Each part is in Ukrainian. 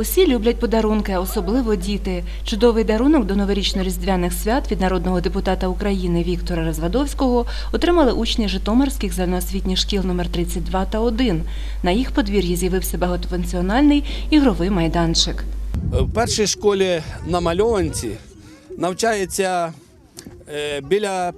Усі люблять подарунки, особливо діти. Чудовий дарунок до новорічно-різдвяних свят від народного депутата України Віктора Розвадовського отримали учні Житомирських загальноосвітніх шкіл номер 32 та 1. На їх подвір'ї з'явився багатофункціональний ігровий майданчик. В першій школі на Мальованці навчається е, біля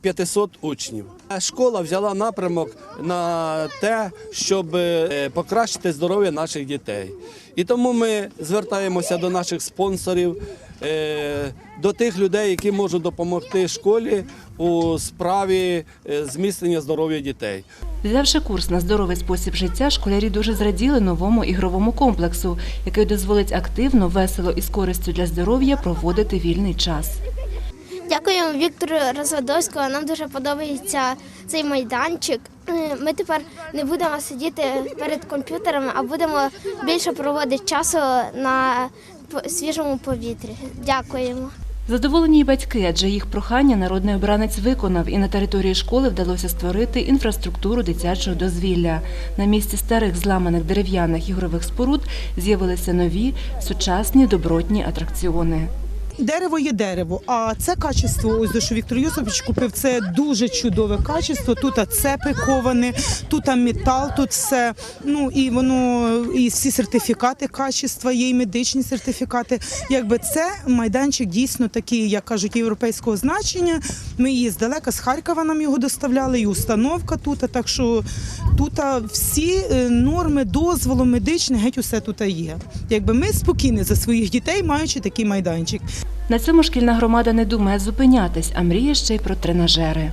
500 учнів. Школа взяла напрямок на те, щоб е, покращити здоров'я наших дітей. І тому ми звертаємося до наших спонсорів, е, до тих людей, які можуть допомогти школі у справі е, зміцнення здоров'я дітей. Взявши курс на здоровий спосіб життя, школярі дуже зраділи новому ігровому комплексу, який дозволить активно, весело і з користю для здоров'я проводити вільний час. Дякуємо Віктору Розвадовському. Нам дуже подобається цей майданчик. Е, Ми тепер не будемо сидіти перед комп'ютерами, а будемо більше проводити часу на свіжому повітрі. Дякуємо. Задоволені й батьки, адже їх прохання народний обранець виконав, і на території школи вдалося створити інфраструктуру дитячого дозвілля. На місці старих зламаних дерев'яних ігрових споруд з'явилися нові сучасні добротні атракціони. Дерево є дерево, а це качество, ось до що Віктор Йосипович купив, це дуже чудове качество. Тут цепи ковані, тут метал, тут все. Ну і воно і всі сертифікати качества, є і медичні сертифікати. Якби це майданчик дійсно такий, як кажуть, європейського значення. Ми її здалека з Харкова нам його доставляли, і установка тут. Так що тут всі е, норми дозволу медичних, геть усе тут є. Якби ми спокійні за своїх дітей, маючи такий майданчик. На цьому шкільна громада не думає зупинятись, а мріє ще й про тренажери.